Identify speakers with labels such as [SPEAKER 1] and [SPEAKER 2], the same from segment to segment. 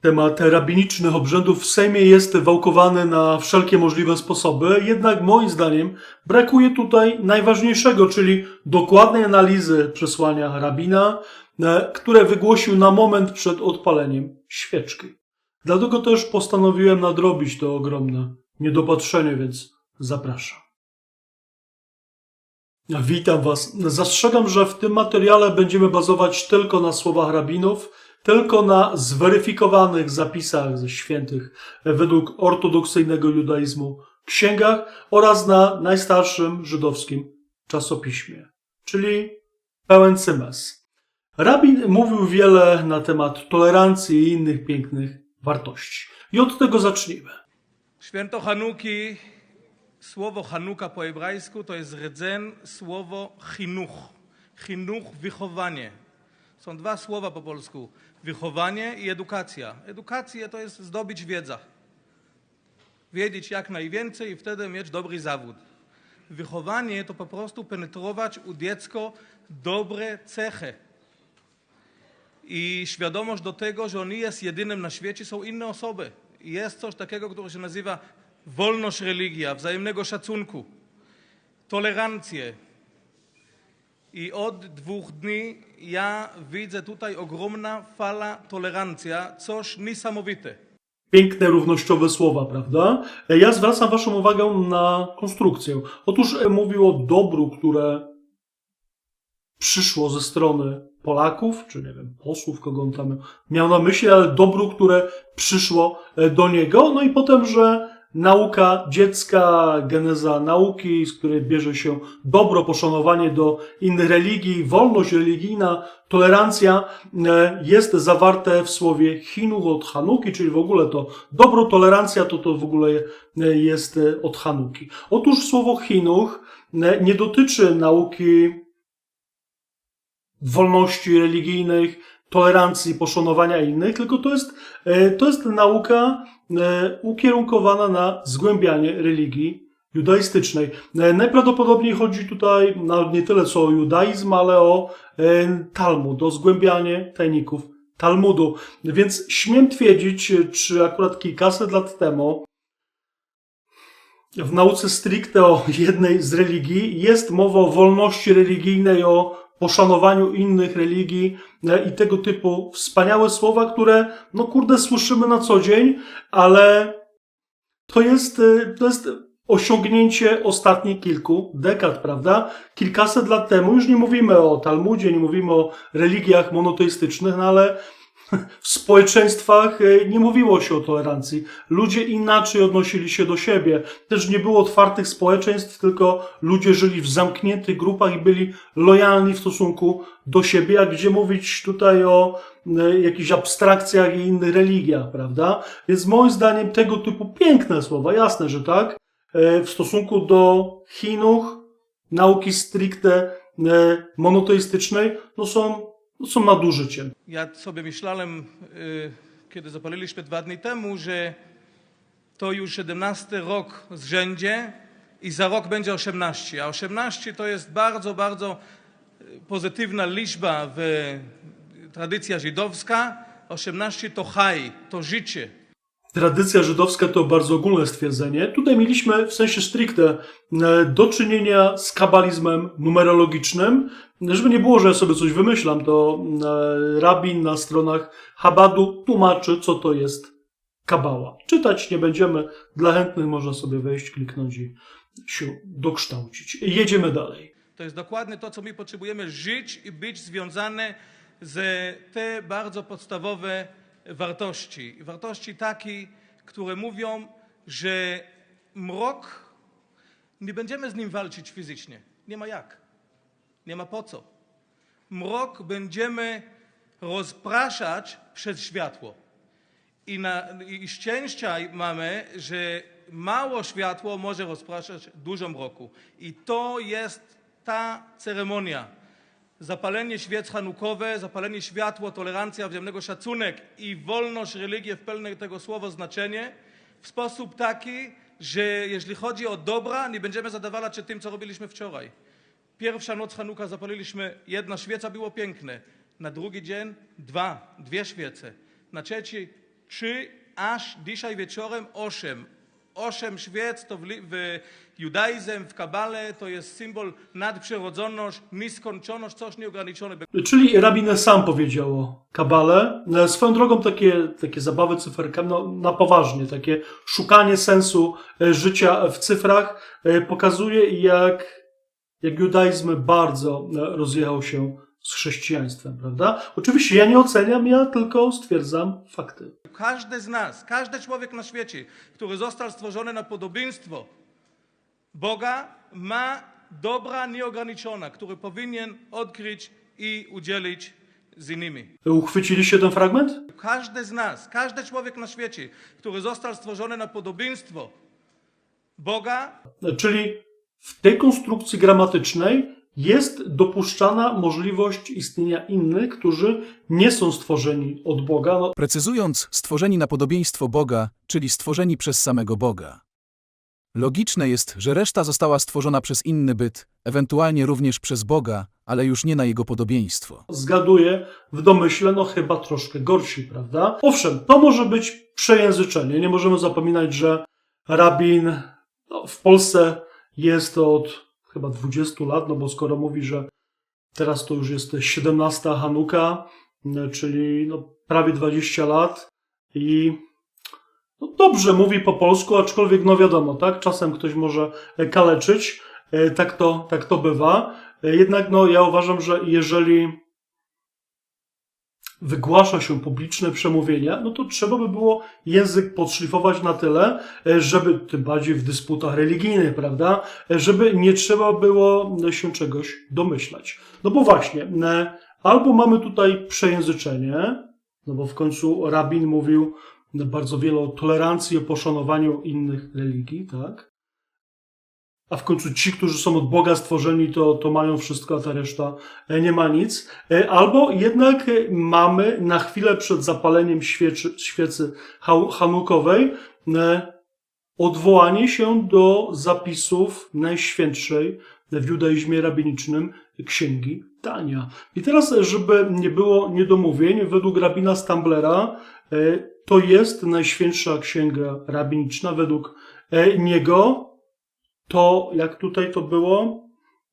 [SPEAKER 1] Temat rabinicznych obrzędów w Sejmie jest wałkowany na wszelkie możliwe sposoby, jednak moim zdaniem brakuje tutaj najważniejszego, czyli dokładnej analizy przesłania rabina, e, które wygłosił na moment przed odpaleniem świeczki. Dlatego też postanowiłem nadrobić to ogromne niedopatrzenie, więc zapraszam. Witam Was. Zastrzegam, że w tym materiale będziemy bazować tylko na słowach rabinów, tylko na zweryfikowanych zapisach ze świętych według ortodoksyjnego judaizmu księgach oraz na najstarszym żydowskim czasopiśmie, czyli pełen cymes. Rabin mówił wiele na temat tolerancji i innych pięknych wartości. I od tego zacznijmy.
[SPEAKER 2] Święto Hanuki, słowo Hanuka po hebrajsku to jest rdzen słowo chinuch. Chinuch, wychowanie. Są dwa słowa po polsku. Wychowanie i edukacja. Edukacja to jest zdobyć wiedzę. Wiedzieć jak najwięcej i wtedy mieć dobry zawód. Wychowanie to po prostu penetrować u dziecko dobre cechy. I świadomość do tego, że on jest jedynym na świecie, są inne osoby. Jest coś takiego, które się nazywa wolność religia, wzajemnego szacunku, tolerancję. I od dwóch dni ja widzę tutaj ogromna fala tolerancja, coś niesamowite.
[SPEAKER 1] Piękne, równościowe słowa, prawda? Ja zwracam Waszą uwagę na konstrukcję. Otóż e, mówił o dobru, które przyszło ze strony Polaków, czy nie wiem, posłów, kogo on tam miał na myśli, ale dobru, które przyszło e, do niego. No i potem, że nauka dziecka, geneza nauki, z której bierze się dobro, poszanowanie do innych religii, wolność religijna, tolerancja e, jest zawarte w słowie chinuch od Hanuki, czyli w ogóle to dobro, tolerancja to to w ogóle e, jest e, od Hanuki. Otóż słowo chinuch nie dotyczy nauki wolności religijnych, tolerancji, poszanowania innych, tylko to jest, to jest nauka ukierunkowana na zgłębianie religii judaistycznej. E, Najprawdopodobniej chodzi tutaj nie tyle co o judaizm, ale o e, Talmud, o zgłębianie tajników Talmudu. Więc śmiem twierdzić, e, czy akurat kilkaset lat temu w nauce stricte o jednej z religii jest mowa o wolności religijnej, o poszanowaniu innych religii e, i tego typu wspaniałe słowa, które, no kurde, słyszymy na co dzień, ale to jest, e, to jest osiągnięcie ostatnich kilku dekad, prawda? Kilkaset lat temu, już nie mówimy o Talmudzie, nie mówimy o religiach monoteistycznych, no ale w społeczeństwach e, nie mówiło się o tolerancji. Ludzie inaczej odnosili się do siebie. Też nie było otwartych społeczeństw, tylko ludzie żyli w zamkniętych grupach i byli lojalni w stosunku do siebie, a gdzie mówić tutaj o e, jakichś abstrakcjach i innych religiach, prawda? Więc moim zdaniem tego typu piękne słowa, jasne, że tak, e, w stosunku do Chinuch, nauki stricte monoteistycznej, no są, no są nadużyciem.
[SPEAKER 2] Ja sobie myślałem, y, kiedy zapaliliśmy dwa dni temu, że to już 17 rok z rzędzie i za rok będzie 18. A 18 to jest bardzo, bardzo y, pozytywna liczba w tradycja żydowska. 18 to haj, to życie.
[SPEAKER 1] Tradycja żydowska to bardzo ogólne stwierdzenie. Tutaj mieliśmy w sensie stricte e, do czynienia z kabalizmem numerologicznym. Żeby nie było, że ja sobie coś wymyślam, to e, rabin na stronach Habadu tłumaczy, co to jest kabała. Czytać nie będziemy. Dla chętnych można sobie wejść, kliknąć i się dokształcić. Jedziemy dalej.
[SPEAKER 2] To jest dokładnie to, co my potrzebujemy żyć i być związane z te bardzo podstawowe wartości. Wartości takie, które mówią, że mrok nie będziemy z nim walczyć fizycznie. Nie ma jak. Nie ma po co. Mrok będziemy rozpraszać przez światło. I, na, I szczęścia mamy, że mało światło może rozpraszać dużo mroku. I to jest ta ceremonia. Zapalenie świec hanukowe, zapalenie światło, tolerancja, wzajemnego szacunek i wolność religii w pełnym tego słowa znaczenie w sposób taki, że jeśli chodzi o dobra, nie będziemy zadawalać się tym, co robiliśmy wczoraj. Pierwsza noc Hanuka zapaliliśmy, jedna świeca było piękne. Na drugi dzień dwa, dwie świece. Na trzeci czy aż dzisiaj wieczorem osiem. Osiem świec to w, w judaizm, w kabale to jest symbol nadprzyrodzoność, nieskończoność, coś nieograniczone.
[SPEAKER 1] Czyli rabin sam powiedział o kabale. E, Swoją drogą takie, takie zabawy cyferkami, no, na poważnie, takie szukanie sensu e, życia w cyfrach e, pokazuje, jak, jak judaizm bardzo e, rozjechał się z chrześcijaństwem, prawda? Oczywiście ja nie oceniam, ja tylko stwierdzam fakty.
[SPEAKER 2] Każdy z nas, każdy człowiek na świecie, który został stworzony na podobieństwo Boga, ma dobra nieograniczona, który powinien odkryć i udzielić z innymi.
[SPEAKER 1] Uchwyciliście ten fragment?
[SPEAKER 2] Każdy z nas, każdy człowiek na świecie, który został stworzony na podobieństwo Boga,
[SPEAKER 1] Czyli w tej konstrukcji gramatycznej jest dopuszczana możliwość istnienia innych, którzy nie są stworzeni od Boga. No,
[SPEAKER 3] Precyzując, stworzeni na podobieństwo Boga, czyli stworzeni przez samego Boga. Logiczne jest, że reszta została stworzona przez inny byt, ewentualnie również przez Boga, ale już nie na jego podobieństwo.
[SPEAKER 1] zgaduję w domyśle, no chyba troszkę gorsi, prawda? Owszem, to może być przejęzyczenie. Nie możemy zapominać, że rabin no, w Polsce jest od chyba 20 lat, no bo skoro mówi, że teraz to już jest 17 Hanuka, no, czyli no, prawie 20 lat i no, dobrze mówi po polsku, aczkolwiek no wiadomo, tak, czasem ktoś może kaleczyć, E, tak to, tak to bywa. E, Jednak no, ja uważam, że jeżeli wygłasza się publiczne przemówienia, no to trzeba by było język podszlifować na tyle, e, żeby, tym bardziej w dysputach religijnych, prawda, e, żeby nie trzeba było się czegoś domyślać. No bo właśnie, e, albo mamy tutaj przejęzyczenie, no bo w końcu rabin mówił bardzo wiele o tolerancji, o poszanowaniu innych religii, tak? A w końcu ci, którzy są od Boga stworzeni, to, to mają wszystko, a ta reszta e, nie ma nic. E, Albo jednak e, mamy na chwilę przed zapaleniem świecy, świecy hanukowej odwołanie się do zapisów najświętszej w judaizmie rabinicznym księgi Tania. I teraz, żeby nie było niedomówień, według rabina Stamblera to jest najświętsza księga rabiniczna. Według niego to, jak tutaj to było,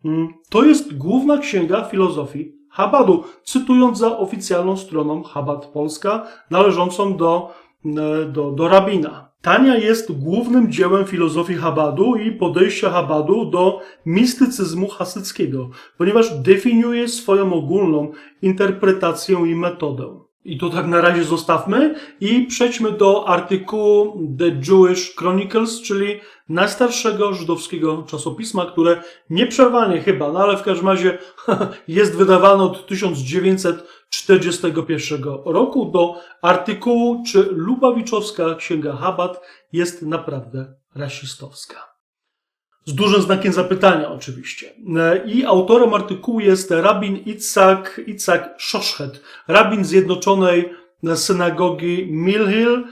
[SPEAKER 1] mm, to jest główna księga filozofii Chabadu, cytując za oficjalną stroną Chabad Polska, należącą do, e, do, do rabina. Tania jest głównym dziełem filozofii Chabadu i podejścia Chabadu do mistycyzmu hasyckiego, ponieważ definiuje swoją ogólną interpretację i metodę. I to tak na razie zostawmy i przejdźmy do artykułu The Jewish Chronicles, czyli najstarszego żydowskiego czasopisma, które nieprzerwanie chyba, no ale w każdym razie jest wydawane od 1941 roku do artykułu, czy Lubawiczowska Księga Chabad jest naprawdę rasistowska. Z dużym znakiem zapytania oczywiście. E, I autorem artykułu jest rabin Itzak, Itzak Shoshchet, rabin Zjednoczonej Synagogi Mill Hill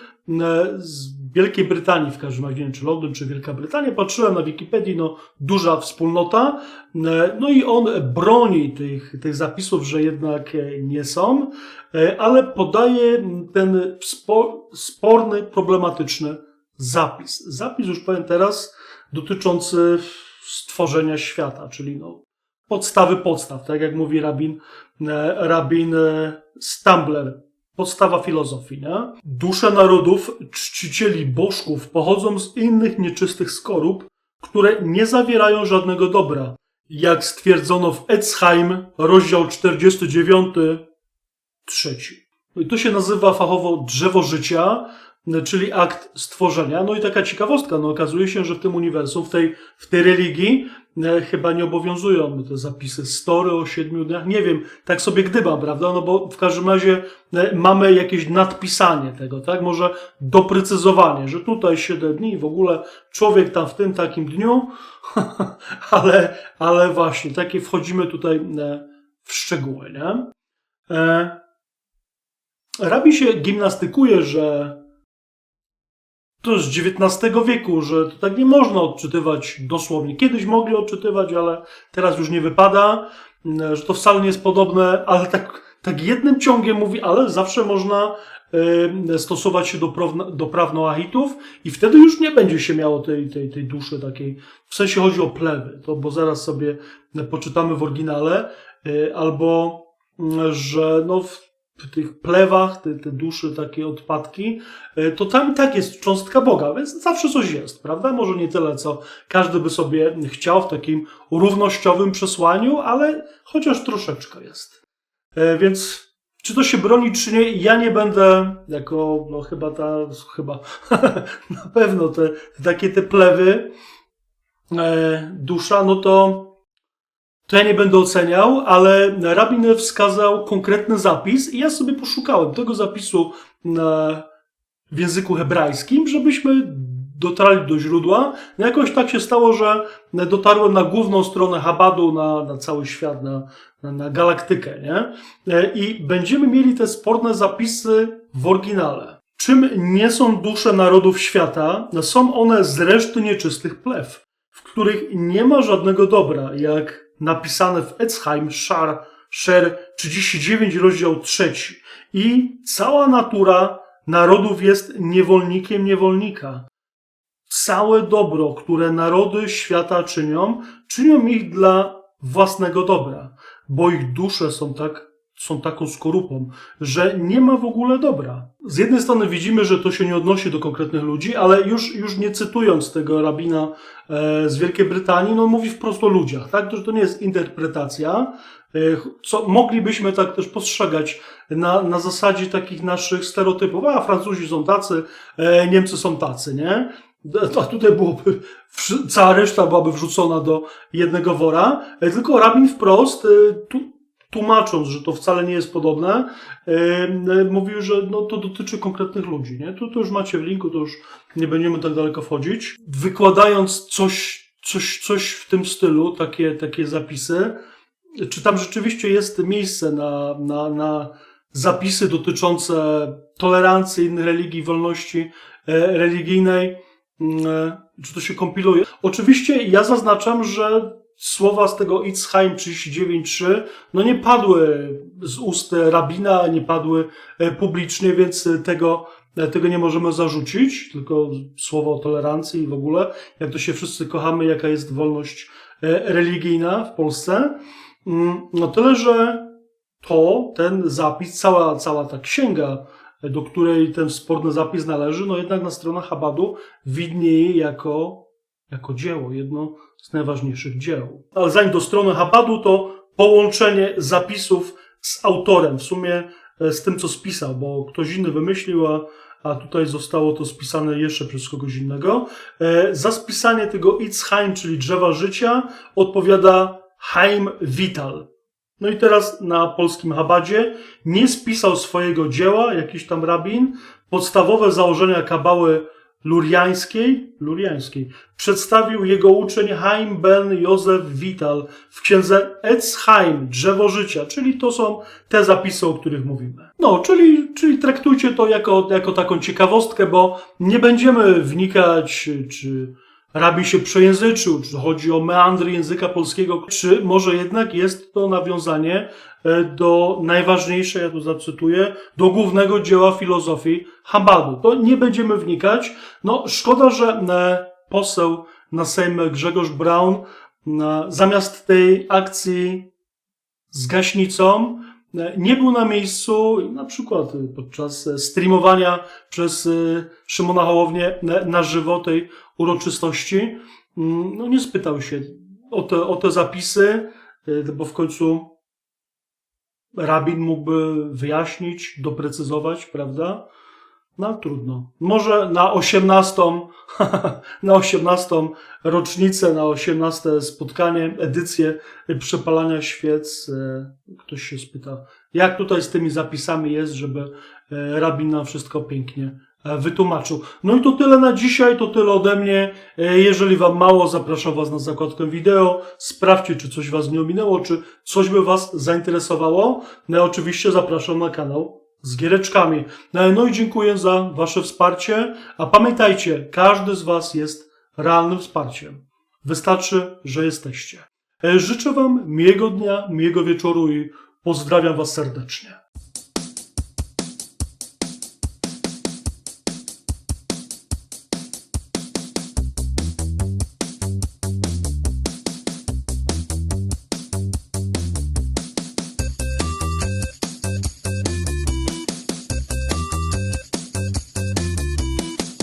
[SPEAKER 1] e, z Wielkiej Brytanii, w każdym razie, czy Londyn, czy Wielka Brytania. Patrzyłem na Wikipedii, no duża wspólnota. E, No i on broni tych, tych zapisów, że jednak e, nie są, e, ale podaje ten spo, sporny, problematyczny zapis. Zapis, już powiem teraz, dotyczący stworzenia świata, czyli no, podstawy podstaw, tak jak mówi rabin, e, rabin e, Stambler. Podstawa filozofii, nie? Dusze narodów, czcicieli bożków pochodzą z innych nieczystych skorup, które nie zawierają żadnego dobra. Jak stwierdzono w Etzheim, rozdział 49, trzeci. No i to się nazywa fachowo drzewo życia, czyli akt stworzenia. No i taka ciekawostka, no okazuje się, że w tym uniwersum, w tej, w tej religii e, chyba nie obowiązują te zapisy story o siedmiu dniach. Nie wiem, tak sobie gdybam, prawda? No bo w każdym razie e, mamy jakieś nadpisanie tego, tak? Może doprecyzowanie, że tutaj siedem dni w ogóle człowiek tam w tym takim dniu, ale, ale właśnie, takie wchodzimy tutaj e, w szczegóły, nie? E, Rabi się gimnastykuje, że to z XIX wieku, że to tak nie można odczytywać dosłownie. Kiedyś mogli odczytywać, ale teraz już nie wypada, że to wcale nie jest podobne, ale tak, tak jednym ciągiem mówi, ale zawsze można e, stosować się do, praw- do praw noachitów i wtedy już nie będzie się miało tej, tej, tej duszy takiej, w sensie chodzi o plewy, to, bo zaraz sobie poczytamy w oryginale, e, albo mm, że no w tych plewach, te, te duszy, takie odpadki, e, to tam i tak jest cząstka Boga, więc zawsze coś jest, prawda? Może nie tyle, co każdy by sobie chciał w takim równościowym przesłaniu, ale chociaż troszeczkę jest. E, Więc czy to się broni, czy nie, ja nie będę jako, no chyba ta, chyba, na pewno te, takie te plewy e, dusza, no to to ja nie będę oceniał, ale rabin wskazał konkretny zapis i ja sobie poszukałem tego zapisu w języku hebrajskim, żebyśmy dotarli do źródła. No jakoś tak się stało, że dotarłem na główną stronę Habadu, na, na cały świat, na, na, na galaktykę, nie? E, I będziemy mieli te sporne zapisy w oryginale. Czym nie są dusze narodów świata, no są one z reszty nieczystych plew, w których nie ma żadnego dobra, jak napisane w Etzheim, Szar, Szer 39, rozdział 3. I cała natura narodów jest niewolnikiem niewolnika. Całe dobro, które narody świata czynią, czynią ich dla własnego dobra, bo ich dusze są tak są taką skorupą, że nie ma w ogóle dobra. Z jednej strony widzimy, że to się nie odnosi do konkretnych ludzi, ale już, już nie cytując tego rabina e, z Wielkiej Brytanii, no mówi wprost o ludziach, tak? To, że to nie jest interpretacja, e, co moglibyśmy tak też postrzegać na, na zasadzie takich naszych stereotypów. A, Francuzi są tacy, e, Niemcy są tacy, nie? A tutaj byłoby, cała reszta byłaby wrzucona do jednego wora, tylko rabin wprost, tłumacząc, że to wcale nie jest podobne, mówił, że no, to dotyczy konkretnych ludzi. Nie? To, to już macie w linku, to już nie będziemy tak daleko wchodzić. Wykładając coś, coś, coś w tym stylu, takie, takie zapisy, czy tam rzeczywiście jest miejsce na, na, na zapisy dotyczące tolerancji innych religii, wolności e, religijnej, Mm, e, czy to się kompiluje? Oczywiście ja zaznaczam, że słowa z tego Itzheim 39.3 no nie padły z ust rabina, nie padły e, publicznie, więc tego, e, tego nie możemy zarzucić, tylko słowo o tolerancji i w ogóle, jak to się wszyscy kochamy, jaka jest wolność e, religijna w Polsce. Mm, No tyle, że to, ten zapis, cała, cała ta księga, do której ten sporny zapis należy, no jednak na stronach Habadu widnieje jako, jako dzieło, jedno z najważniejszych dzieł. Ale zanim do strony Habadu, to połączenie zapisów z autorem, w sumie e, z tym, co spisał, bo ktoś inny wymyślił, a, a tutaj zostało to spisane jeszcze przez kogoś innego. E, Za spisanie tego Itzheim, czyli drzewa życia, odpowiada Haim Vital. No i teraz na polskim Habadzie nie spisał swojego dzieła jakiś tam rabin. Podstawowe założenia kabały luriańskiej, luriańskiej. Przedstawił jego uczeń Haim ben Józef Vital w księdze Etzheim, Drzewo Życia, czyli to są te zapisy, o których mówimy. No, czyli, czyli traktujcie to jako, jako taką ciekawostkę, bo nie będziemy wnikać, czy rabin się przejęzyczył, czy chodzi o meandry języka polskiego, czy może jednak jest to nawiązanie e, do najważniejszej, ja tu zacytuję, do głównego dzieła filozofii Habadu. To nie będziemy wnikać. No, szkoda, że e, poseł na Sejm Grzegorz Braun e, zamiast tej akcji z gaśnicą nie był na miejscu, na przykład e, podczas e, streamowania przez e, Szymona Hołownię na- żywo tej uroczystości. Mm, No nie spytał się o te, o te zapisy, e, bo w końcu rabin mógłby wyjaśnić, doprecyzować, prawda? No trudno. Może na 18, na 18 rocznicę, na 18 spotkanie, edycję przepalania świec, e, ktoś się spyta, jak tutaj z tymi zapisami jest, żeby e, rabin nam wszystko pięknie e, wytłumaczył. No i to tyle na dzisiaj, to tyle ode mnie. Jeżeli Wam mało, zapraszam Was na zakładkę wideo. Sprawdźcie, czy coś Was nie ominęło, czy coś by Was zainteresowało. No i oczywiście zapraszam na kanał z giereczkami. No, no i dziękuję za Wasze wsparcie. A pamiętajcie, każdy z Was jest realnym wsparciem. Wystarczy, że jesteście. E, Życzę Wam miłego dnia, miłego wieczoru i pozdrawiam Was serdecznie.